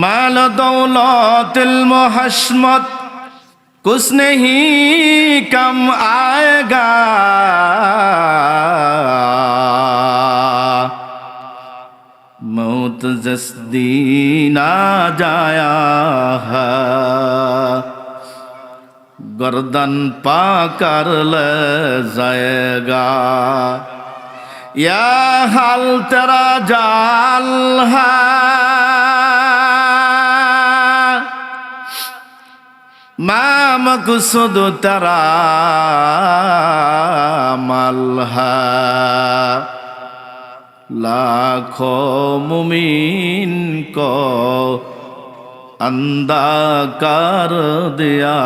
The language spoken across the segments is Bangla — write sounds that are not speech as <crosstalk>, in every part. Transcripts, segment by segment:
माल दौलत महस्मत कुछ नहीं कम आएगा। मौत जस दिन जाया गर्दन पा कर ले जाएगा। यह हाल तेरा जाल है। ما مقصد ترى ملها লাখো মুমিন ক অন্ধাকার দিয়া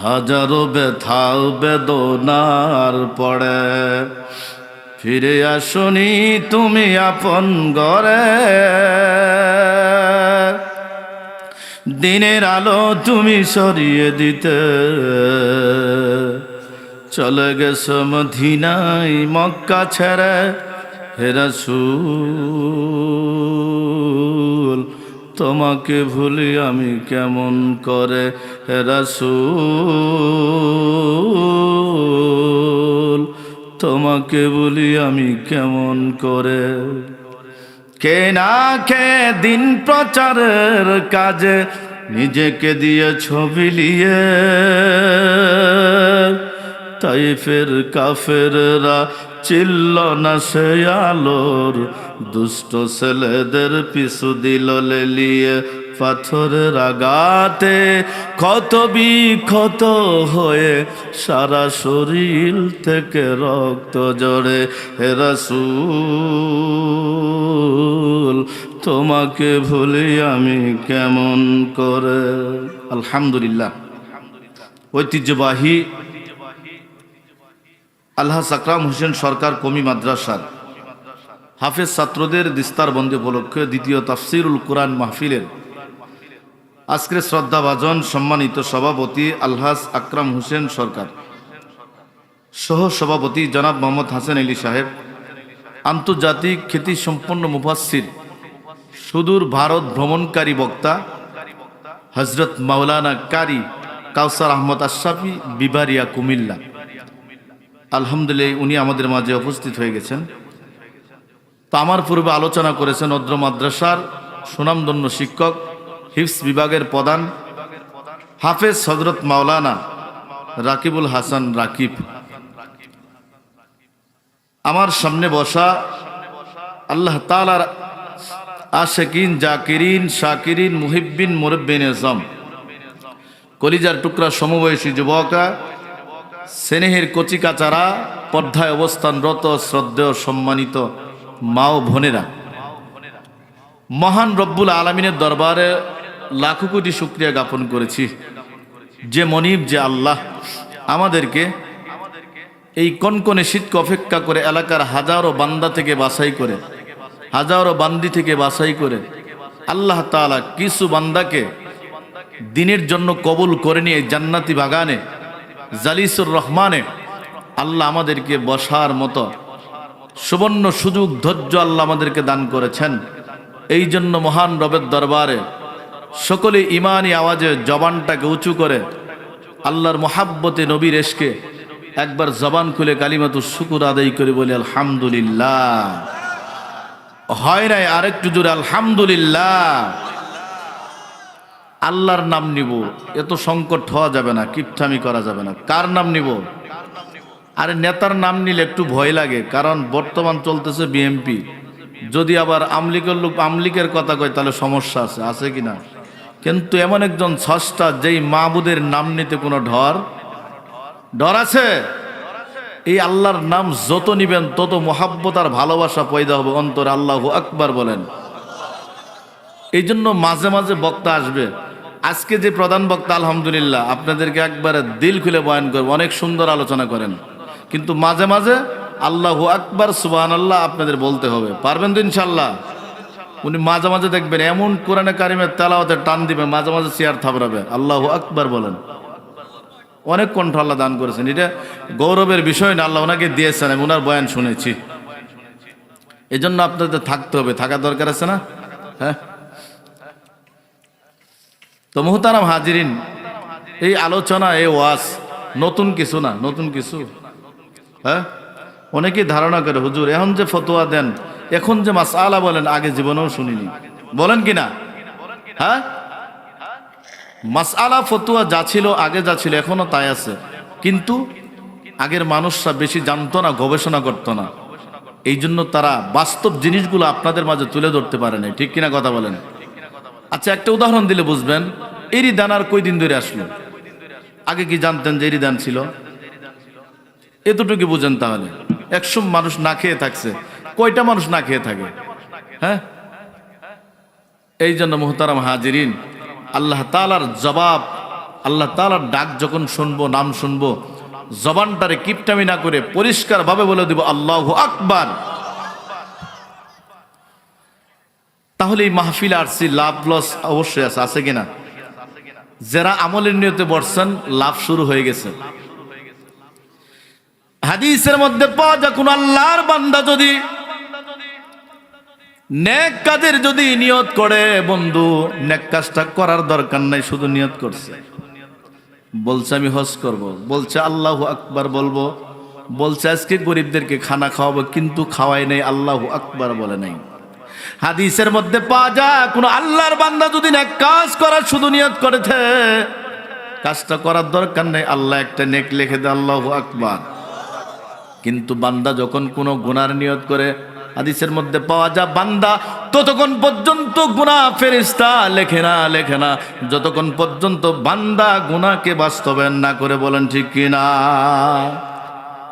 হাজারো বেথা বেদনার পড়ে। ফিরে আসনি তুমি আপন ঘরে। দিনের আলো তুমি সরিয়ে দিতে। চলে গেছো মদিনাই মক্কা ছেড়ে হেরাসুল তোমাকে ভুলি আমি কেমন করে হেরাসুল তোমাকে বলি আমি কেমন করে? কে না কে দিন প্রচারের কাজে নিজেকে দিয়ে ছবি লিয়ে তাই ফের কাফেররা চিল্ল না সে আলোর দুষ্ট ছেলেদের পিছু দিল লেলিয়ে পাথরের আগাতে ক্ষত বিক্ষত হয়ে সারা শরীর থেকে রক্ত জড়ে হেরাসুল তোমাকে ভুলি আমি কেমন করে? আলহামদুলিল্লাহ। ঐতিহ্যবাহী আল্লাহ সাকরাম হোসেন সরকার কমি মাদ্রাসার হাফেজ ছাত্রদের দিস্তারবন্দি উপলক্ষে দ্বিতীয় তাফসিরুল কোরআন মাহফিলের আজকের শ্রদ্ধাভাজন সম্মানিত সভাপতি আলহাস আকরাম হোসেন সরকার। সহ সভাপতি জনাব মোহাম্মদ হাসান আলী সাহেব, আন্তর্জাতিক খ্যাতি সম্পন্ন মুফাসির সুদূর ভারত ভ্রমণকারী বক্তা হজরত মাওলানা কারি কাউসার আহমদ আশাফি বিবারিয়া কুমিল্লা। আলহামদুলিল্লাহ, উনি আমাদের মাঝে উপস্থিত হয়ে গেছেন। তো আমার পূর্বে আলোচনা করেছেন অদ্র মাদ্রাসার সুনামধন্য শিক্ষক হিফস বিভাগের প্রধান হাফেজ হজরত মাওলানা রাকিবুল হাসান রাকিব। আমার সামনে বসা আল্লাহ তালার আশেকিন, জাকিরিন, শাকিরিন, মুহিব্বিন, মুরব্বিন এজম কলিজার টুকরা সমবয়সী যুবকা স্নেহের কচিকাচারা, পর্দায় অবস্থানরত, শ্রদ্ধেয়, সম্মানিত মা ও বোনেরা, মহান রব্বুল আলমিনের দরবারে লাখো কোটি শুক্রিয়া জ্ঞাপন করেছি যে মনিব, যে আল্লাহ আমাদেরকে এই কনকনে শীতকে অপেক্ষা করে এলাকার হাজারো বান্দা থেকে বাছাই করে, হাজারো বান্দি থেকে বাছাই করে আল্লাহ তাআলা কিছু বান্দাকে দিনের জন্য কবুল করে নিয়ে জান্নাতি বাগানে, জালিসুর রহমানে আল্লাহ আমাদেরকে বসার মতো সুবর্ণ সুযোগ ধৈর্য আল্লাহ আমাদেরকে দান করেছেন। এই জন্য মহান রবের দরবারে সকলে ইমানি আওয়াজে জবানটাকে উঁচু করে আল্লাহর মহাব্বতে নবীর এসকে একবার জবান খুলে কালিমাতু শুকুর আদায় করে বলে, আলহামদুলিল্লাহ। হয় নাই আরেকটু জোরে, আলহামদুলিল্লাহ। আল্লাহর নাম নিব, এত সংকট হওয়া যাবে না কিপঠামি করা যাবে না। কার নাম নিব? আরে নেতার নাম নিলে একটু ভয় লাগে, কারণ বর্তমান চলতেছে বিএমপি। যদি আবার আমলিকের লোক আমলিকের কথা কয়, তাহলে সমস্যা আছে আছে কি না কিন্তু এমন একজন ছষ্টা যেই মাহবুদের নাম নিতে কোনো ঢর? ডর আছে? এই আল্লাহর নাম যত নিবেন, তত মোহাব্বত আর ভালোবাসা পয়দা হবে। অন্তরে আল্লাহ আকবার বলেন। এই জন্য মাঝে মাঝে বক্তা আসবে। আজকে যে প্রধান বক্তা, আলহামদুলিল্লাহ, আপনাদেরকে একবারে দিল খুলে বয়ান করব। অনেক সুন্দর আলোচনা করেন। কিন্তু মাঝে মাঝে আল্লাহু আকবার সুবাহ আল্লাহ আপনাদের বলতে হবে। পারবেন তো ইনশাল্লাহ উনি মাঝে মাঝে দেখবেন, এমন কোরআনে কারিমের তেলাওয়াতে টান দিবে, মাঝে মাঝে চেয়ার থাবড়াবে। আল্লাহু আকবার বলেন। অনেক কণ্ঠ আল্লাহ দান করেছেন। এটা গৌরবের বিষয় না, আল্লাহ ওনাকে দিয়েছেন, আমি ওনার বয়ান শুনেছি। এজন্য আপনাদের থাকতে হবে, থাকা দরকার আছে না? হ্যাঁ? তো মোহতারাম হাজিরিন, এই আলোচনা, এই ওয়াজ নতুন কিছু না, নতুন কিছু। হ্যাঁ? অনেকেই ধারণা করে, হুজুর, এখন যে ফতোয়া দেন এখন যে মাস আলা বলেন, আগে জীবনেও শুনিনি। বলেন কি না? হ্যাঁ? মাস আলা ফতুয়া যা ছিল, আগে যা ছিল, এখনও তাই আছে। কিন্তু আগের মানুষরা বেশি জানতো না, গবেষণা করতো না। এই জন্য তারা বাস্তব জিনিসগুলো আপনাদের মাঝে তুলে ধরতে পারে নাই। ঠিক কিনা কথা বলেন? আচ্ছা একটা উদাহরণ দিলে বুঝবেন। এরি দান আর কই দিন ধরে আসলো? আগে কি জানতেন যে এরই দান ছিল? এতটুকু বুঝেন তাহলে। একশো মানুষ না খেয়ে থাকছে। কয়টা মানুষ না খেয়ে থাকে? হ্যাঁ? এই জন্য মোহতারাম হাজিরিন, আল্লাহ তালার জবাব, আল্লাহ তালার ডাক যখন শুনব, নাম শুনব, জবানটারে কিপটামি না করে পরিষ্কার ভাবে বলে দিব, আল্লাহ আকবার। তাহলে এই মাহফিল আসছি লাভ লস অবশ্যই আছে আছে কিনা? যারা আমলের নিয়তে বসছেন, লাভ শুরু হয়ে গেছে। হাদিসের মধ্যে পাওয়া যায়, কোন আল্লাহর বান্দা যদি নেক কাজের যদি নিয়ত করে, বন্ধু, নেক কাজটা করার দরকার নাই, শুধু নিয়ত করছে। বলছে, আমি হজ করব। বলছে, আল্লাহ আকবার বলব। বলছে, আজকে গরিবদেরকে খানা খাওয়াবো, কিন্তু খাওয়াই নাই, আল্লাহ আকবার বলে নাই। হাদিসের মধ্যে পাওয়া যায়, কোন আল্লাহর বান্দা যদি নেক কাজ করার শুধু নিয়ত করেছে, কাজটা করার দরকার নেই, আল্লাহ একটা নেক লিখে দেয়, আল্লাহ আকবার। কিন্তু বান্দা যখন কোনো গুনার নিয়ত করে হাদিসের মধ্যে পাওয়া যায় বান্দা ততক্ষণ পর্যন্ত গুনাহ ফেরিস্তা লেখে না লেখে না। যতক্ষণ পর্যন্ত বান্দা গুনাহকে বাস্তবায়ন না করে বলেন ঠিক কিনা।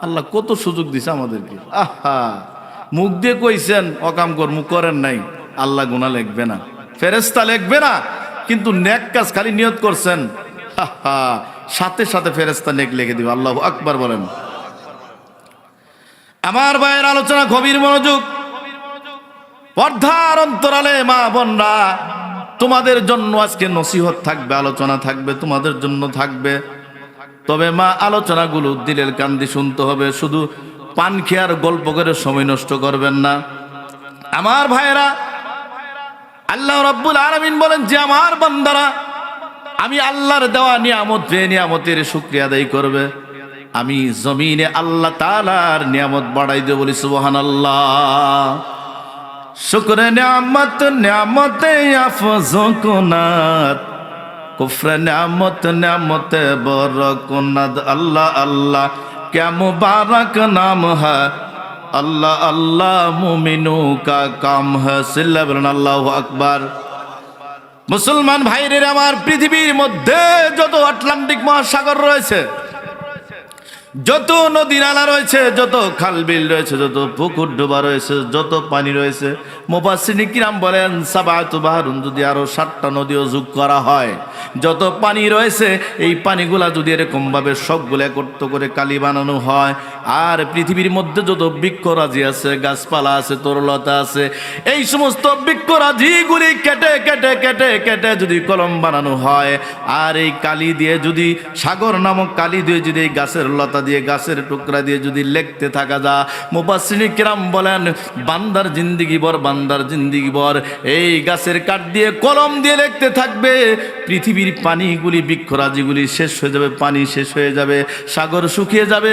আল্লাহ কত সুযোগ দিছে আমাদেরকে। আহা! মুখ দিয়ে কইছেন, অকাম কর, মুখ করেন নাই। আল্লাহ গুনাহ লিখবে না। ফেরেস্তা লিখবে না, কিন্তু নেক কাজ খালি নিয়ত করছেন। সাথে সাথে ফেরেস্তা নেক লিখে দিবে। আল্লাহ আকবার বলেন। আমার ভাইয়ের আলোচনা গভীর মনোযোগ পর্দার অন্তরালে মা বোনরা, তোমাদের জন্য আজকে নসিহত থাকবে, আলোচনা থাকবে, তোমাদের জন্য থাকবে। তবে মা, আলোচনাগুলো দিলের কান্দি শুনতে হবে, শুধু পান খেয়ার গল্প করে সময় নষ্ট করবেন না। আমার ভাইয়েরা, আল্লাহ রব্বুল আলমিন বলেন, যে আমার বান্দারা, আমি আল্লাহর দেওয়া নিয়ামত, যে নিয়ামতের শুক্রিয়া আদায় করবে। আমি জমিনে আল্লাহ তালার নিয়ামত বাড়াই দেব বলি সুবহান আল্লাহ শুক্র নিয়ামত, নিয়ামতে আফজকুনাত কুফর নিয়ামত, নিয়ামতে বরকুনাত আল্লাহ আল্লাহ, কে মুবারক নাম হ্যাঁ আল্লাহ আল্লাহ, মুমিনু কা কাম হ্যাঁ আল্লাহ আকবার। মুসলমান ভাইরের আমার পৃথিবীর মধ্যে যত আটলান্টিক মহাসাগর রয়েছে যত নদী নালা রয়েছে, যত খাল বিল রয়েছে, যত পুকুর ডোবা রয়েছে, যত পানি রয়েছে মোবাসিনী কিরাম বলেন সাবায়ত বাহারুন, যদি আরও সাতটা নদীও যোগ করা হয়, যত পানি রয়েছে, এই পানিগুলা যদি এরকমভাবে সবগুলো একত্র করে কালি বানানো হয় আর পৃথিবীর মধ্যে যত বৃক্ষরাজি আছে, গাছপালা আছে, তরলতা আছে, এই সমস্ত বৃক্ষরাজিগুলি কেটে কেটে কেটে কেটে যদি কলম বানানো হয়, আর এই কালি দিয়ে যদি, সাগর নামক কালি দিয়ে যদি এই গাছের লতা দিয়ে, গাছের টুকরা দিয়ে যদি লেখতে থাকা যা মুবাসিনী কিরাম বলেন, বান্দার জিন্দিগি বর, বান্দার জিন্দিগি বর, এই গাছের কাঠ দিয়ে কলম দিয়ে লিখতে থাকবে, পৃথিবীর পানিগুলি, বৃক্ষরাজিগুলি শেষ হয়ে যাবে, পানি শেষ হয়ে যাবে, সাগর শুকিয়ে যাবে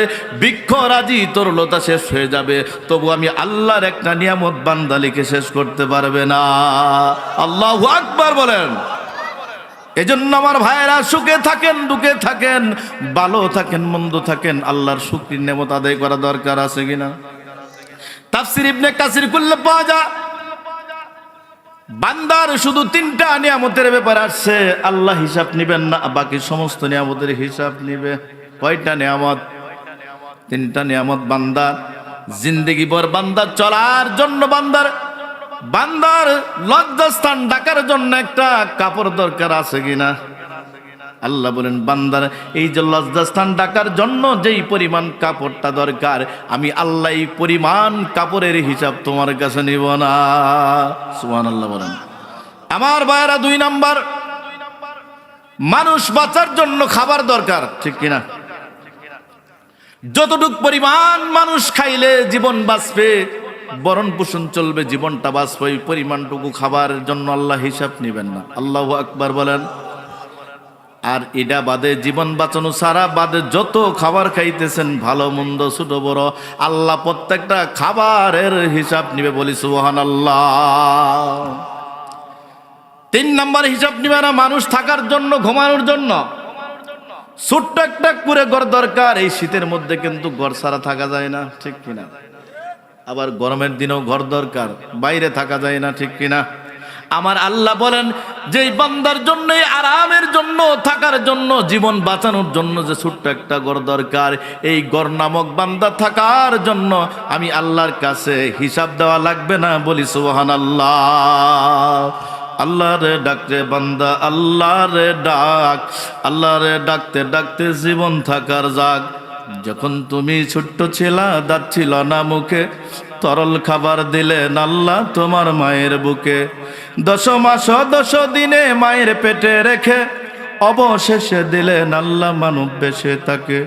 বৃক্ষরাজি তরলতা শেষ হয়ে যাবে। তবু আমি আল্লাহর একটা নিয়ামত বান্দালিকে শেষ করতে পারবে না। আল্লাহ আকবার বলেন। এজন্য আমার ভাইয়েরা, সুখে থাকেন, দুঃখে থাকেন, ভালো থাকেন, মন্দ থাকেন, আল্লাহর শুক্রির নেমত আদায় করা দরকার আছে কিনা? তাফসির ইবনে কাসির করলে পাওয়া যায় বান্দার শুধু তিনটা নিয়ামতের ব্যাপার আসছে আল্লাহ হিসাব নিবেন না, বাকি সমস্ত নিয়ামতের হিসাব নিবে। কয়টা নিয়ামত? তিনটা নিয়ামত বান্দা জিন্দগি ভর বান্দার চলার জন্য বান্দার বান্দার লজ্জাস্থান ডাকার জন্য একটা কাপড় দরকার আছে কিনা? আল্লাহ বলেন, বান্দার এই যে লজ্জাস্থান ডাকার জন্য যেই পরিমাণ কাপড়টা দরকার, আমি আল্লাহ এই পরিমাণ কাপড়ের হিসাব তোমার কাছে নিব না। সুবহান আল্লাহ বলেন। আমার ভাইয়েরা, দুই নাম্বার, মানুষ বাঁচার জন্য খাবার দরকার, ঠিক কিনা? যতটুক পরিমাণ মানুষ খাইলে জীবন বাঁচবে, বরণ পোষণ চলবে, জীবনটা বাঁচবে, ওই পরিমাণটুকু খাবারের জন্য আল্লাহ হিসাব নেবেন না। আল্লাহ আকবার বলেন, আর এটা বাদে জীবন বাঁচানো সারা বাদে যত খাবার খাইতেছেন, ভালো, মন্দ, ছোট, বড়, আল্লাহ প্রত্যেকটা খাবারের হিসাব নিবে বলি সুবহান আল্লাহ তিন নম্বর হিসাব নিবে না, মানুষ থাকার জন্য, ঘুমানোর জন্য। ছোট্ট একটা করে ঘর দরকার, এই শীতের মধ্যে কিন্তু ঘর ছাড়া থাকা যায় না, ঠিক কিনা? আবার গরমের দিনেও ঘর দরকার, বাইরে থাকা যায় না, ঠিক কিনা? আমার আল্লাহ বলেন যে বান্দার জন্য, আরামের জন্য, থাকার জন্য, জীবন বাঁচানোর জন্য যে ছোট্ট একটা ঘর দরকার, এই গড় নামক বান্দা থাকার জন্য আমি আল্লাহর কাছে হিসাব দেওয়া লাগবে না, বলি সুবহান আল্লাহ আল্লাহ রে ডাকতে বান্দা আল্লাহ রে ডাক। আল্লাহ রে ডাকতে ডাকতে জীবন থাকার যাক যখন তুমি ছোট্ট ছিলা, দাঁত ছিল না মুখে। তরল খাবার দিলেন আল্লাহ তোমার মায়ের বুকে। দশ মাস দশ দিনে মায়ের পেটে রেখে অবশেষে দিলেন আল্লাহ মানব বেশে তাকে।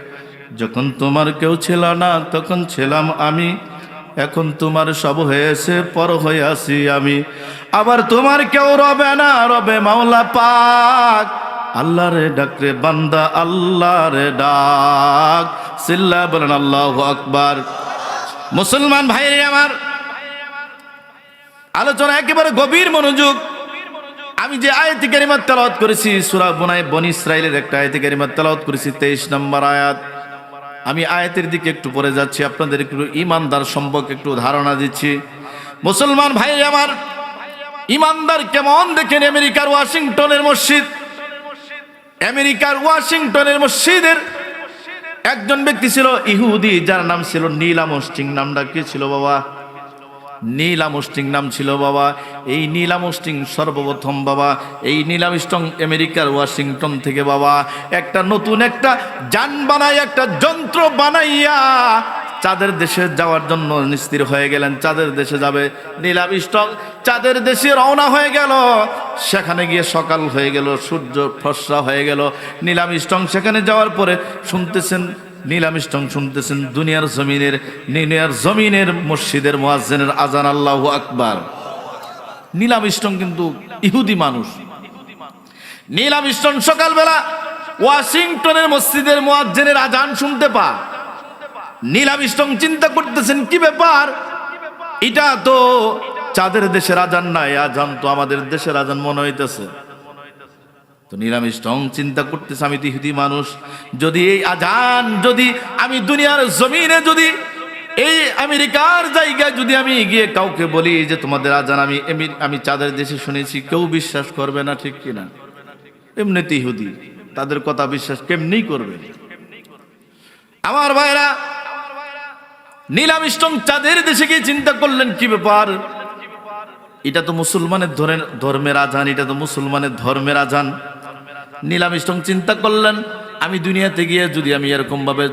যখন তোমার কেউ ছিল না, তখন ছিলাম আমি। এখন তোমার সব হয়েছে, পর হয়ে আছি আমি। আবার তোমার কেউ রবে না, রবে মাওলা পাক। আল্লাহ রে ডাক রে বান্দা আল্লাহ রে ডাক। সিল্লা বলেন আল্লাহ আকবার। মুসলমান ভাইরে আমার, আলোচনা একেবারে গভীর মনোযোগ। আমি যে আয়াতি কারিমাত তেলাওয়াত করেছি, সূরা বুনাই বনি ইসরাইলের একটা আয়তি কারিমাত তেলাওয়াত করেছি 23 নম্বর আয়াত। আমি আয়াতের দিকে একটু পরে যাচ্ছি, আপনাদের একটু ইমানদার সম্পর্কে একটু ধারণা দিচ্ছি। মুসলমান ভাই আমার ইমানদার কেমন দেখেন আমেরিকার ওয়াশিংটনের মসজিদ? আমেরিকার ওয়াশিংটনের মসজিদের একজন ব্যক্তি ছিল ইহুদি, যার নাম ছিল নীলাম অস্টিং নামটা কি ছিল বাবা? নীলাম অস্টিং নাম ছিল বাবা। এই নীলাম অস্টিং সর্বপ্রথম বাবা, এই নীলাম স্টং আমেরিকার ওয়াশিংটন থেকে বাবা। একটা নতুন একটা যান বানাই একটা যন্ত্র বানাইয়া চাঁদের দেশে যাওয়ার জন্য নিস্তির হয়ে গেলেন, চাঁদের দেশে যাবে নীলাম স্টং চাঁদের দেশে রওনা হয়ে গেল। সেখানে গিয়ে সকাল হয়ে গেল, সূর্য ফসরা হয়ে গেল। নীলাম স্টং সেখানে যাওয়ার পরে শুনতেছেন নীলাম স্টং শুনতেছেন, দুনিয়ার জমিনের দুনিয়ার জমিনের মসজিদের মোয়াজ্জেনের আজান, আল্লাহ আকবার। নীলাম স্টং কিন্তু ইহুদি মানুষ। নীলাম স্টং সকালবেলা ওয়াশিংটনের মসজিদের মোয়াজ্জেনের আজান শুনতে পা নীলাম স্টং চিন্তা করতেছেন, কি ব্যাপার? এটা তো চাঁদের দেশে রাজান নাই আজান তো আমাদের দেশের আজান মনে হইতেছে। তো নিরামিষ চিন্তা করতেছে, আমি তো ইহুদি মানুষ, যদি এই আজান, যদি আমি দুনিয়ার জমিনে, যদি এই আমেরিকার জায়গায় যদি আমি গিয়ে কাউকে বলি যে তোমাদের আজান, আমি আমি চাঁদের দেশে শুনেছি, কেউ বিশ্বাস করবে না, ঠিক কিনা? এমনি তিহুদি তাদের কথা বিশ্বাস কেমনি করবে? আমার ভাইরা নীলাম স্ট্রং চাঁদের দেশে গিয়ে চিন্তা করলেন, কি ব্যাপার? এটা তো মুসলমানের ধরেন ধর্মের আজান, এটা তো মুসলমানের ধর্মের আজান। নীলাম ইস্টং চিন্তা করলেন, আমি দুনিয়াতে গিয়ে যদি আমি এরকম ভাবে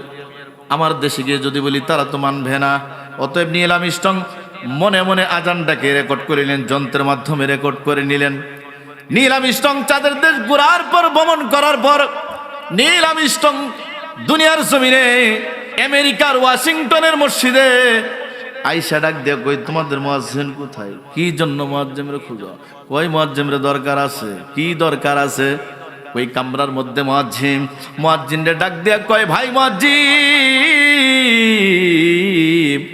আমার দেশে গিয়ে যদি বলি, তারা তো মানবে না। অতএব নীলাম ইস্টং মনে মনে আজানটাকে রেকর্ড করে নিলেন, যন্ত্রের মাধ্যমে রেকর্ড করে নিলেন। নীলাম ইস্টং চাঁদের দেশ ঘুরার পর, ভ্রমণ করার পর নীলাম ইস্টং দুনিয়ার জমিনে আমেরিকার ওয়াশিংটনের মসজিদে। আইসা ডাক দিয়ে কই, তোমাদের মোয়াজ্জেম কোথায়? কি জন্য মোয়াজ্জেমরে খুঁজো? কই, মোয়াজ্জেমরে দরকার আছে। কি দরকার আছে? ওই কামরার মধ্যে মোয়াজ্জিম। মোয়াজ্জিনরে ডাক দিয়ে কয়, ভাই মোয়াজ্জিম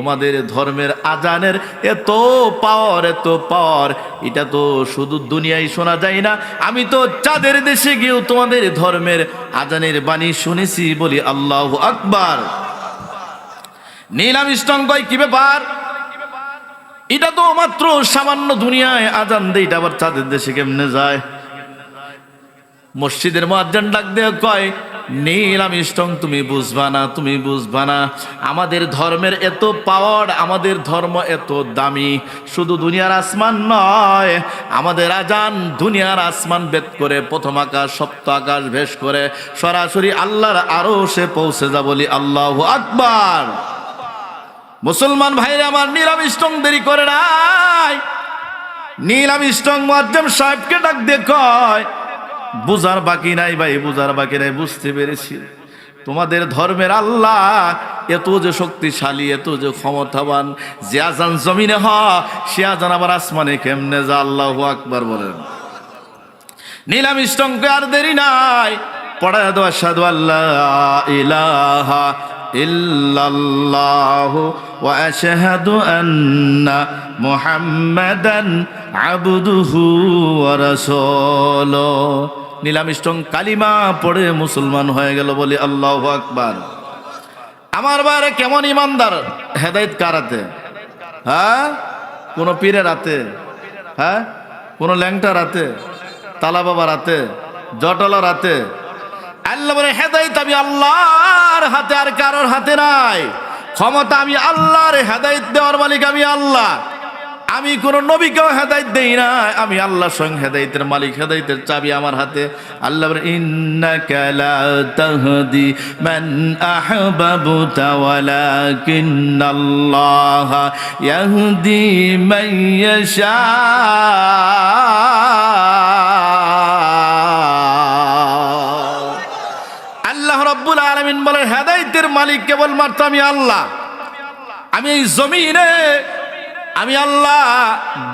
তোমাদের ধর্মের আজানের এত পাওয়ার এত পাওয়ার। এটা তো শুধু দুনিয়ায় শোনা যায় না। আমি তো চাঁদের দেশে গিয়েও তোমাদের ধর্মের আজানের বাণী শুনেছি বলি আল্লাহ আকবার। নীলাম কয় কি ব্যাপার? এটা তো মাত্র সামান্য দুনিয়ায় আজান দেয়, এটা আবার চাঁদের দেশে কেমনে যায়? মসজিদের মুয়াজ্জিন ডাক দিয়ে কয় নীলাম ইস্টং তুমি বুঝবা না, তুমি বুঝবা না। আমাদের ধর্মের এত পাওয়ার আমাদের ধর্ম এত দামি। শুধু দুনিয়ার আসমান নয়, আমাদের আজান দুনিয়ার আসমান বেদ করে, প্রথম আকাশ, সপ্ত আকাশ ভেস করে। সরাসরি আল্লাহর আরও সে পৌঁছে যা বলি আল্লাহ আকবার। মুসলমান ভাইরা আমার নীলাম দেরি করে নাই। নীলাম ইস্টং মুয়াজ্জম সাহেবকে ডাক দিয়ে বুঝার বাকি নাই ভাই, বুঝার বাকি নাই, বুঝতে পেরেছি। তোমাদের ধর্মের আল্লাহ এত যে শক্তিশালী, এত যে ক্ষমতাবান, যে আজান জমিনে হ, সে আজান আবার আসমানে কেমনে যা আল্লাহ আকবার বলেন। নিলাম ইষ্টঙ্কে আর দেরি নাই। পড়ায় দেওয়া সাধু আল্লাহ ইলাহা ইল্লাল্লাহ ওয়া আশহাদু আন্না মুহাম্মাদান আবদুহু ওয়া রাসূলুহু। নিলাম ইষ্টং কালিমা পড়ে মুসলমান হয়ে গেল বলি আল্লাহ আকবার। আমার বাইরে কেমন ইমানদার? হেদায়েত কারাতে হ্যাঁ? কোন পীরের রাতে হ্যাঁ? কোন ল্যাংটা রাতে তালা বাবা রাতে জটলা রাতে আল্লাহ বলে, হেদায়ত আমি আল্লাহর হাতে আর কারোর হাতে নাই। ক্ষমতা আমি আল্লাহর হেদায়ত দেওয়ার মালিক আমি আল্লাহ। আমি কোন নবীকেও হেদায়ত দেই না আমি আল্লাহ স্বয়ং হেদায়তের মালিক, হেদায়তের চাবি আমার হাতে। আল্লাহ বলে, ইন্নাকা লা তাহদি মান আহবাবতা ওয়ালাকিন্নাল্লাহ ইয়াহদি মান ইয়াশা। আল্লাহ রব্বুল আলমিন বলেন হেদাইতের মালিক কেবলমাত্র আমি আল্লাহ। আমি এই জমিনে আমি আল্লাহ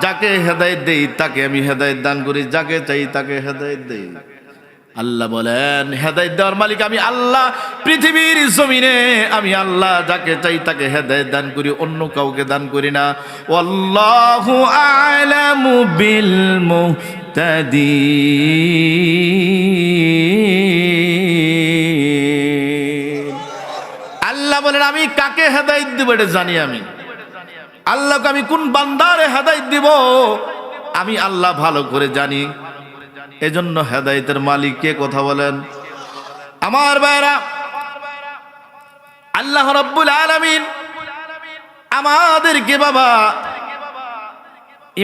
যাকে হেদায়ত দেই, তাকে আমি হেদায়ত দান করি। যাকে চাই তাকে হেদায়ত দেই। আল্লাহ বলেন, হেদায়ত দেওয়ার মালিক আমি আল্লাহ। পৃথিবীর জমিনে আমি আল্লাহ যাকে চাই তাকে হেদায়ত দান করি, অন্য কাউকে দান করি না। আল্লাহু আলামু বিল মুহতাদিন। আল্লাহ বলেন, আমি কাকে হেদায়ত দিব এটা জানি আমি। আল্লাহকে আমি কোন বান্দারে হেদায়ত দিব? আমি আল্লাহ ভালো করে জানি। এজন্য হেদায়তের মালিক কে কথা বলেন? আমার ভাইরা আল্লাহ রব্বুল আলামিন আমাদেরকে বাবা,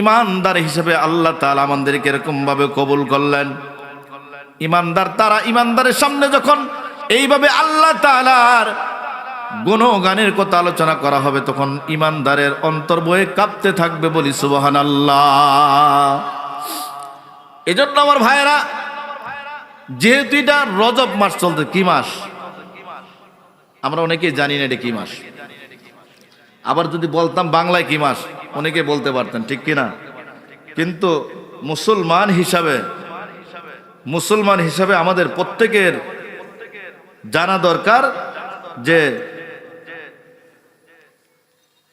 ইমানদার হিসেবে আল্লাহ তাআলা আমাদেরকে এরকম ভাবে কবুল করলেন। ইমানদার তারা ইমানদারের সামনে যখন এইভাবে আল্লাহ তাআলার গুণগানের কথা আলোচনা করা হবে, তখন ইমানদারের অন্তর বয়ে কাঁপতে থাকবে বলি সুবহান আল্লাহ এজন্য আমার ভাইয়েরা, যেহেতু এটা রজব মাস চলতে, কি মাস? আমরা অনেকেই জানি না এটা কি মাস। আবার যদি বলতাম বাংলায় কি মাস, অনেকে বলতে পারতেন, ঠিক কিনা কিন্তু মুসলমান হিসাবে মুসলমান হিসাবে আমাদের প্রত্যেকের জানা দরকার যে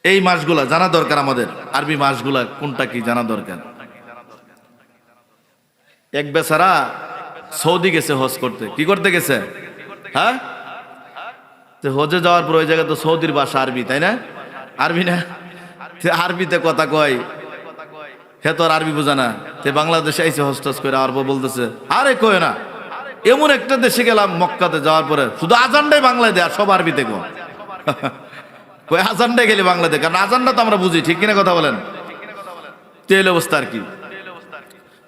এই মাসগুলা জানা দরকার আমাদের। আরবি মাসগুলা কোনটা কি জানা দরকার? এক বেচারা সৌদি গেছে হজ করতে। কি করতে গেছে? হ্যাঁ? হজে যাওয়ার পর ওই জায়গায় তো সৌদির বাসা আরবি, তাই না? আরবি না? আরবিতে কথা কয়। হে তো আর আরবি বোঝা না। তে বাংলাদেশে আইসে হজ টস করে, আর বলতেছে, আরে কয় না, এমন একটা দেশে গেলাম মক্কাতে যাওয়ার পরে, শুধু আজানটাই বাংলায় দেয় সব আরবিতে কো <laughs> কই, আজানটাই গেলে বাংলাতে? কারণ আজানটা তো আমরা বুঝি, ঠিক কিনা কথা বলেন? তেল অবস্থা আর কি।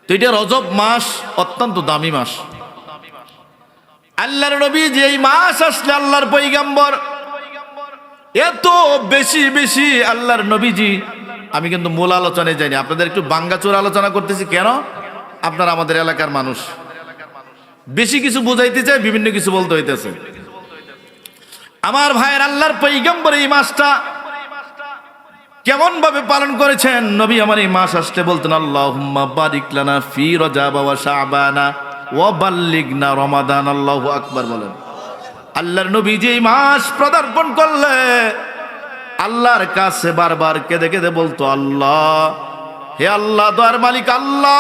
তো এটা রজব মাস, অত্যন্ত দামি মাস। আল্লাহর নবী যে এই মাস আসলে আল্লাহর পৈগাম্বর, এত বেশি বেশি আল্লাহর নবীজি। আমি কিন্তু মূল আলোচনায় যাইনি। আপনাদের একটু বাঙ্গাচোর আলোচনা করতেছি, কেন? আপনারা আমাদের এলাকার মানুষ। বেশি কিছু বুঝাইতে চায় বিভিন্ন কিছু বলতে হইতেছে। আমার ভাইয়ের আল্লাহর পৈগম্বর এই মাসটা কেমন ভাবে পালন করেছেন? নবী আমার এই মাস আসতে বলতেন, আল্লাহুম্মা বারিক লানা ফি রজাব ওয়া শাবানা ওয়া বাল্লিগনা রমাদান। আল্লাহু আকবার বলেন। আল্লাহর নবী যে মাস পদার্পণ করলে, আল্লাহর কাছে বারবার কেঁদে কেঁদে বলতো, আল্লাহ, হে আল্লাহ, দয়ার মালিক, আল্লাহ,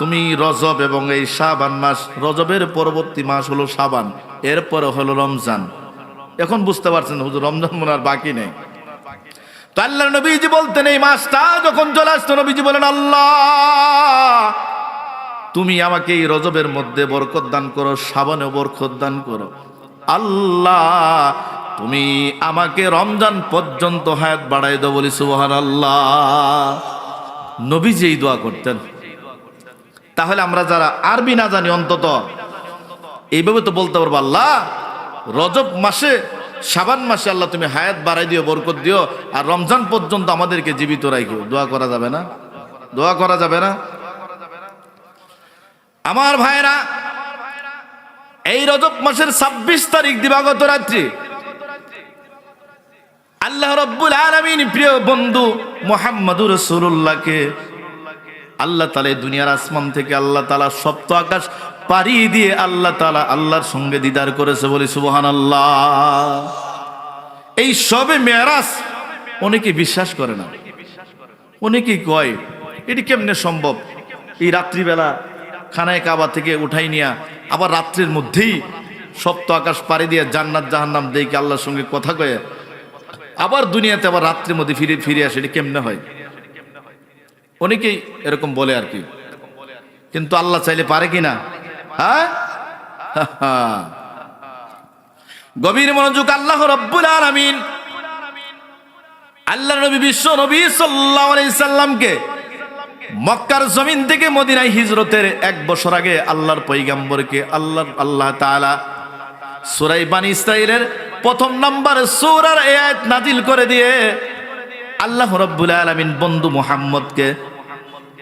তুমি রজব এবং এই শাবান মাস, রজবের পরবর্তী মাস হলো শাবান। এরপরে হলো রমজান। এখন বুঝতে পারছেন হুজুর, রমজান মনে আর বাকি নেই। তো আল্লাহ নবীজি বলতেন, এই মাসটা যখন চলে আসতো, নবীজি বলেন আল্লাহ, তুমি আমাকে এই রজবের মধ্যে বরকত দান করো সাবানে বরকত দান করো। আল্লাহ, তুমি আমাকে রমজান পর্যন্ত হায়াত বাড়াই দাও বলি সুবহান আল্লাহ নবীজি এই দোয়া করতেন। তাহলে আমরা যারা আরবি না জানি অন্তত এইভাবে তো বলতে পারব, আল্লাহ, রজব মাসে সাবান মাসে আল্লাহ তুমি হায়াত বাড়াই দিও, বরকত দিও, আর রমজান পর্যন্ত আমাদেরকে জীবিত রাখো দোয়া করা যাবে না? দোয়া করা যাবে না? আমার ভাইরা এই রজব মাসের ছাব্বিশ তারিখ দিবাগত রাত্রি। আল্লাহ রব্বুল আলমিন প্রিয় বন্ধু মোহাম্মদুর রসুল্লাহকে আল্লাহ তালা দুনিয়ার আসমান থেকে আল্লাহ তালা সপ্ত আকাশ পাড়ি দিয়ে আল্লাহ তালা আল্লাহর সঙ্গে দিদার করেছে বলি সুবহান আল্লাহ এই সবে মেয়ারাজ অনেকে বিশ্বাস করে না? অনেকেই কয়, এটি কেমনে সম্ভব? এই রাত্রিবেলা খানায় কাবা থেকে উঠাই নিয়া আবার রাত্রির মধ্যেই সপ্ত আকাশ পাড়ি দিয়ে জান্নাত জাহান্নাম দেখে আল্লাহর সঙ্গে কথা কয়ে আবার দুনিয়াতে আবার রাত্রির মধ্যে ফিরে ফিরে আসে, এটি কেমনে হয়? অনেকেই এরকম বলে আর কি? কিন্তু আল্লাহ চাইলে পারে কি না? হ্যাঁ? গভীর মনোযোগ আল্লাহ রব্বুল আলামিন আল্লাহ নবী বিশ্ব নবী সাল্লাল্লাহু মক্কার জমিন থেকে মদিনায় হিজরতের এক বছর আগে আল্লাহর পৈগম্বরকে আল্লাহ আল্লাহ তাআলা সূরা বানী ইসরাইলের প্রথম নাম্বার সূরার এই নাজিল করে দিয়ে আল্লাহ রব্বুল আলামিন বন্ধু মুহাম্মদকে,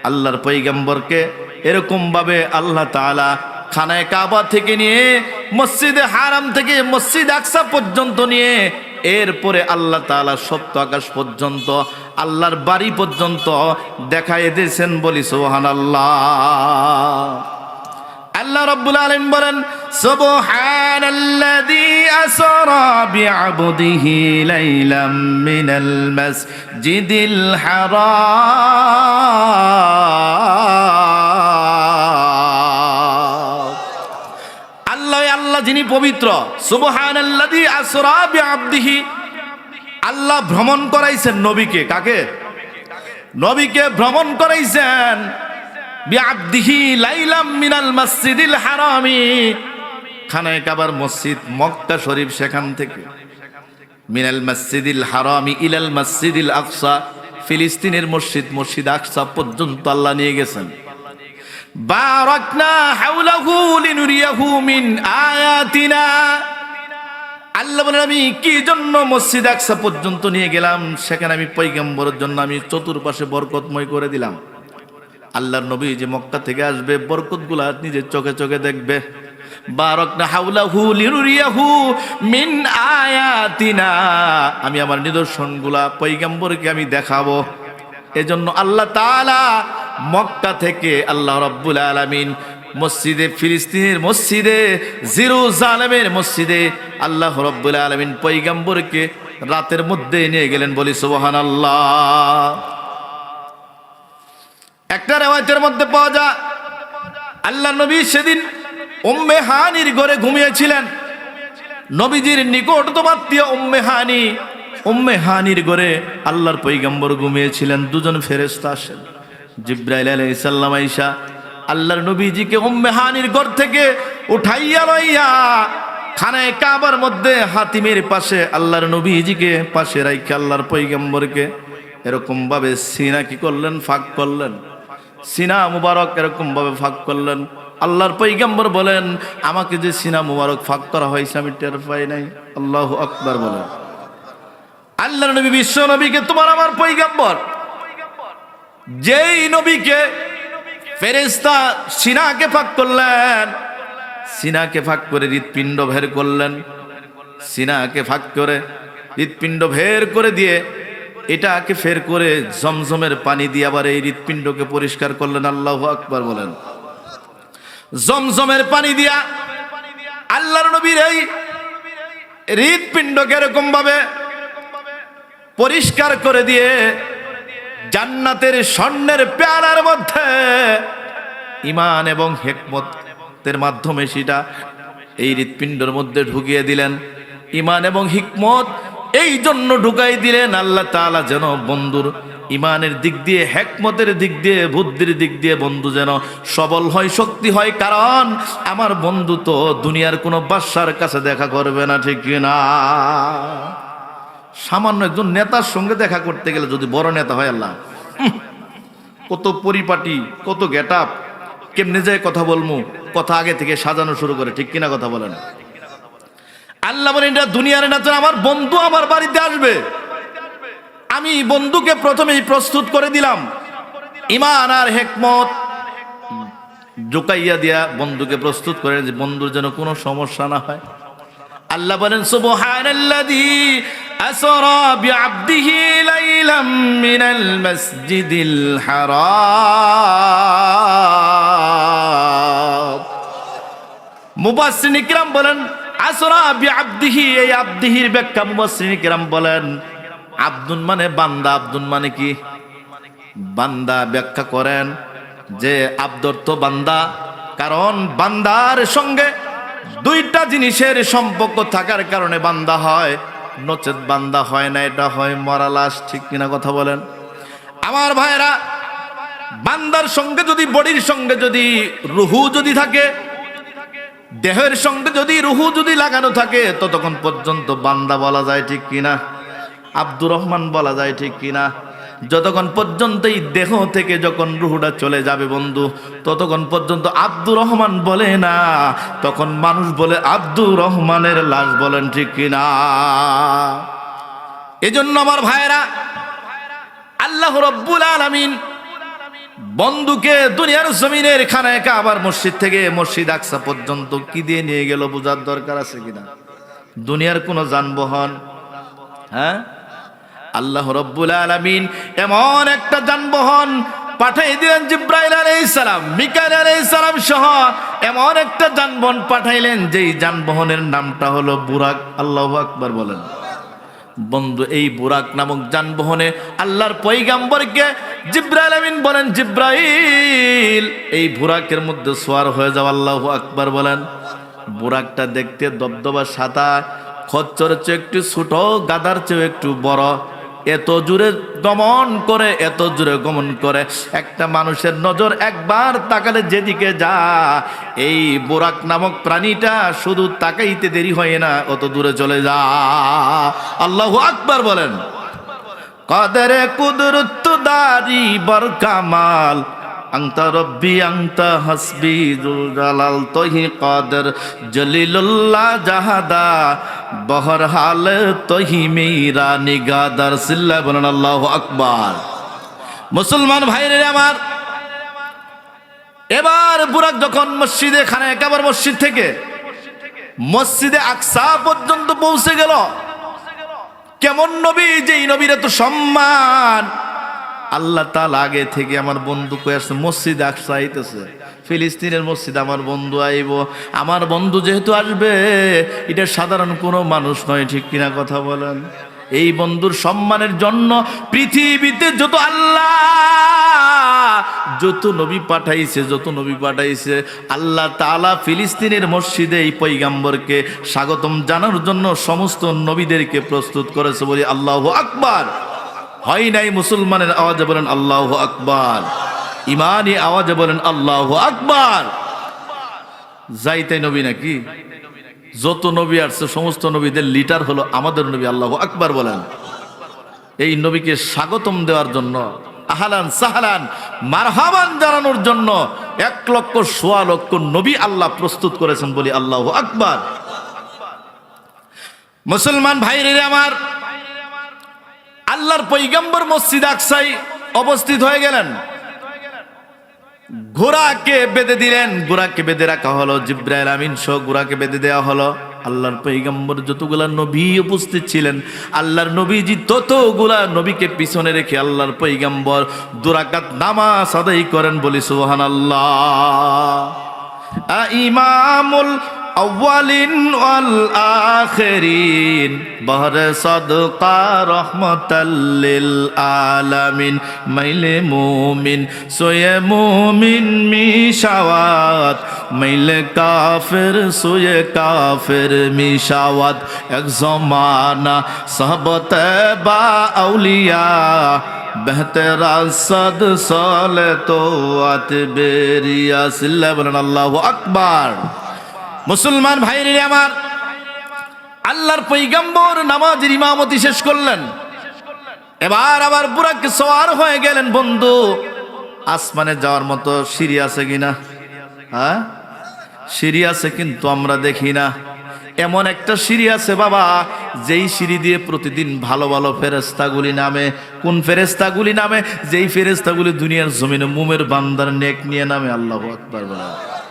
আল্লাহর পৈগম্বরকে এরকম ভাবে আল্লাহ তাআলা খানায় কাবা থেকে নিয়ে মসজিদে হারাম থেকে মসজিদ আকসা পর্যন্ত নিয়ে এরপরে আল্লাহ তাআলা সপ্ত আকাশ পর্যন্ত, আল্লাহর বাড়ি পর্যন্ত দেখাই দিয়েছেন বলি সোহান আল্লাহ আল্লাহ রাব্বুল আলামিন বলেন মাসজিদিল হারাম। যিনি পবিত্র আসরা আল্লাহ ভ্রমণ করাইছেন নবীকে, কাকে? নবীকে ভ্রমণ করাইছেন। বিআবদিহি লাইলাম মসজিদিল মসজিদ শরীফ সেখান থেকে। মসজিদিল ফিলিস্তিনের মসজিদ মসজিদ পর্যন্ত আল্লাহ নিয়ে গেছেন। লিনুরিয়াহু মিন আয়াতিনা। আল্লাহ বলেন, আমি কি জন্য মসজিদ আকসা পর্যন্ত নিয়ে গেলাম? সেখানে আমি পৈগম্বরের জন্য আমি চতুর্পাশে বরকতময় করে দিলাম। আল্লাহর নবী যে মক্কা থেকে আসবে বরকতগুলা নিজের চোখে চোখে দেখবে। মিন আমি আমার নিদর্শনগুলা পৈগম্বরকে আমি দেখাবো। এজন্য আল্লাহ তাআলা মক্কা থেকে আল্লাহ রাব্বুল আলামিন মসজিদে, ফিলিস্তিনের মসজিদে, জিরুজালেমের মসজিদে আল্লাহ রব্বুল আলমিন পৈগম্বরকে রাতের মধ্যে নিয়ে গেলেন বলি সুবহান আল্লাহ একটা রেওয়ায়তের মধ্যে পাওয়া যায় আল্লাহ নবী সেদিন উম্মে হানির ঘরে ঘুমিয়েছিলেন। নবীজির নিকটতমাত্মীয় উম্মে হানি, উম্মে হানির ঘরে আল্লাহর পৈগম্বর ঘুমিয়েছিলেন। দুজন ফেরেশতা আসেন। জিব্রাইল আলাইহিস সালাম আয়েশা, আল্লাহর নবীজিকে উম্মে হানির ঘর থেকে উঠাইয়া লইয়া খানায় কাবার মধ্যে হাতিমের পাশে আল্লাহর নবীজিকে পাশে রাইখে আল্লাহর পৈগম্বরকে এরকম ভাবে সিনা কি করলেন? ফাঁক করলেন। সিনা মুবারক এরকম ভাবে ফাঁক করলেন। আল্লাহর পৈগম্বর বলেন, আমাকে যে সিনা মুবারক ফাঁক করা হয়েছে আমি টের পাই নাই। আল্লাহ আকবার বলেন। আল্লাহর নবী বিশ্ব নবীকে তোমার আমার পৈগম্বর যেই নবীকে ফেরেস্তা সিনাকে ফাঁক করলেন, সিনাকে ফাঁক করে হৃৎপিণ্ড ভের করলেন, সিনাকে ফাঁক করে হৃৎপিণ্ড ভের করে দিয়ে এটাকে ফের করে জমজমের পানি দিয়ে আবার এই হৃৎপিণ্ডকে পরিষ্কার করলেন, আল্লাহ আকবার বলেন। জমজমের পানি দিয়া আল্লাহর নবীর এই হৃৎপিণ্ডকে এরকম ভাবে পরিষ্কার করে দিয়ে জান্নাতের স্বর্ণের পেয়ালার মধ্যে ইমান এবং হেকমতের মাধ্যমে সেটা এই হৃৎপিণ্ডের মধ্যে ঢুকিয়ে দিলেন। ইমান এবং হিকমত এই জন্য ঢুকাই দিলেন আল্লাহ তাআলা যেন বন্ধুর ইমানের দিক দিয়ে, হেকমতের দিক দিয়ে, বুদ্ধির দিক দিয়ে বন্ধু যেন সবল হয়, শক্তি হয়। কারণ আমার বন্ধু তো দুনিয়ার কোনো বাদশার কাছে দেখা করবে না, ঠিক না সামান্য একজন নেতার সঙ্গে দেখা করতে গেলে যদি বড় নেতা হয় আল্লাহ। কত পরিপাটি, কত গেট আপ কেমনে যায় কথা বলব কথা আগে থেকে সাজানো শুরু করে, ঠিক কিনা কথা বলেন। আল্লাহ বলেন, এটা দুনিয়ার নেতা আমার বন্ধু আমার বাড়িতে আসবে। আমি বন্ধুকে প্রথমেই প্রস্তুত করে দিলাম। ইমান আর হেকমত জোকাইয়া দিয়া বন্ধুকে প্রস্তুত করে বন্ধুর যেন কোনো সমস্যা না হয়। আল্লাহ বলেন, সুবহানাল্লাযী আসরা বিআবদিহি লাইলাম মিনাল মাসজিদিল হারাম মুবাসসির ইকরাম বলেন আসরা বিআবদিহি এই আবদিহির ব্যাখ্যা মুবাসসির ইকরাম বলেন। আব্দুন মানে বান্দা, আব্দুন মানে কি? বান্দা ব্যাখ্যা করেন যে আব্দর তো বান্দা, কারণ বান্দার সঙ্গে দুইটা জিনিসের সম্পর্ক থাকার কারণে বান্দা হয়। নচেত বান্দা হয় না, এটা হয় মরা লাশ, ঠিক কিনা কথা বলেন? আমার ভাইরা বান্দার সঙ্গে যদি, বডির সঙ্গে যদি রুহু যদি থাকে, দেহের সঙ্গে যদি রুহু যদি লাগানো থাকে, ততক্ষণ পর্যন্ত বান্দা বলা যায় ঠিক কিনা? আব্দুর রহমান বলা যায় ঠিক কিনা? যতক্ষণ পর্যন্ত এই দেহ থেকে যখন রুহুটা চলে যাবে বন্ধু, ততক্ষণ পর্যন্ত আব্দুর রহমান বলে না, তখন মানুষ বলে আব্দুর রহমানের লাশ বলেন ঠিক কিনা। এজন্য আমার ভাইয়েরা, আল্লাহ রব্বুল আলামিন বন্ধুকে দুনিয়ার জমিনের খানায় কাবার মসজিদ থেকে মসজিদ আকসা পর্যন্ত কি দিয়ে নিয়ে গেল, বোঝার দরকার আছে কিনা? দুনিয়ার কোনো যানবাহন হ্যাঁ? আল্লাহ রব্বুল আলামিন এমন একটা যানবাহন পাঠাই দিলেন জিব্রাইল আলাইহিস সালাম, মিকাইল আলাইহিস সালাম সহ এমন একটা যানবাহন পাঠাইলেন, যেই যানবাহনের নামটা হলো বুরাক। আল্লাহ আকবার বলেন। বন্ধু, এই বুরাক নামক যানবাহনে আল্লাহর পৈগাম্বরকে জিব্রাইল আমিন বলেন, জিব্রাইল, এই বুরাকের মধ্যে সোয়ার হয়ে যাও, আল্লাহু আকবার বলেন। বুরাকটা দেখতে দবদবা সাদা, খচ্চর চেয়ে একটু ছোট, গাদার চেয়ে একটু বড়। এত জোরে দমন করে, এত জোরে গমন করে। একটা মানুষের নজর একবার তাকালে যেদিকে যা এই বোরাক নামক প্রাণীটা শুধু তাকাইতে দেরি হয় না, অত দূরে চলে যা আল্লাহ আকবার বলেন, কাদরে কুদরত দারি বর কামাল, আংতা হাসবি জাহাদা বহর হাল তহি মেরা নিগাদার সিল্লা বলেন আল্লাহু আকবার। মুসলমান ভাইরে আমার, এবার বুরাক যখন মসজিদে খানে, একেবারে মসজিদ থেকে, মসজিদে আকসা পর্যন্ত পৌঁছে গেল। কেমন নবী, যেই নবীর এত সম্মান আল্লাহ তাল আগে থেকে আমার বন্ধু কয়ে আসছে মসজিদ আকসা ফিলিস্তিনের মসজিদ আমার বন্ধু আইব। আমার বন্ধু যেহেতু আসবে, এটা সাধারণ কোনো মানুষ নয়, ঠিক কিনা কথা বলেন? এই বন্ধুর সম্মানের জন্য পৃথিবীতে যত আল্লাহ, যত নবী পাঠাইছে, যত নবী পাঠাইছে, আল্লাহ তালা ফিলিস্তিনের মসজিদে এই পৈগাম্বরকে স্বাগতম জানার জন্য সমস্ত নবীদেরকে প্রস্তুত করেছে বলি আল্লাহ আকবার। হয় নাই মুসলমানের আওয়াজে বলেন আল্লাহ আকবার। ইমানই আওয়াজে বলেন আল্লাহ আকবার। যাইতে নবী নাকি? যত নবী আসছে, সমস্ত নবীদের লিটার হলো আমাদের নবী আল্লাহ আকবার বলেন। এই নবীকে স্বাগতম দেওয়ার জন্য, আহালান সাহালান, মারহাবান জানানোর জন্য এক লক্ষ সোয়া লক্ষ নবী আল্লাহ প্রস্তুত করেছেন বলি আল্লাহ আকবার। মুসলমান ভাইরে আমার আল্লাহর পৈগম্বর মসজিদ আকসাই অবস্থিত হয়ে গেলেন। ঘোড়াকে বেঁধে দিলেন, ঘোড়াকে বেঁধে রাখা হলো, জিব্রাইল আমিন সহ ঘোড়াকে বেঁধে দেওয়া হলো। আল্লাহর পৈগম্বর যতগুলা নবী উপস্থিত ছিলেন, আল্লাহর নবীজি ততগুলা নবীকে পিছনে রেখে আল্লাহর পৈগম্বর দুরাকাত নামাজ আদায় করেন বলি সুবহান আল্লাহ ইমামুল আউয়ালিন ওয়াল আখিরিন। বহরে সদকা রহমতাল্লিল আলামিন। মাইলে মুমিন, সোয়ে মুমিন মিশাওয়াত। মাইলে কাফের, সোয়ে কাফের মিশাওয়াত। এক জমানা সহবত বা আউলিয়া। বেহতেরা সদ সলে তো আত বেরিয়া। সিল্লা বলেন আল্লাহু আকবার। মুসলমান ভাইরে আমার, আল্লাহর পৈগম্বর নামাজের ইমামতি শেষ করলেন। এবার আবার বুড়াকে সওয়ার হয়ে গেলেন, বন্ধু, আসমানে যাওয়ার মতো সিঁড়ি আছে কিনা? হ্যাঁ? সিঁড়ি আছে কিন্তু আমরা দেখি না। এমন একটা সিঁড়ি আছে বাবা, যেই সিঁড়ি দিয়ে প্রতিদিন ভালো ভালো ফেরেস্তাগুলি নামে। কোন ফেরেস্তাগুলি নামে? যেই ফেরেস্তাগুলি দুনিয়ার জমিনে মুমের বান্দার নেক নিয়ে নামে, আল্লাহ আকবার বলে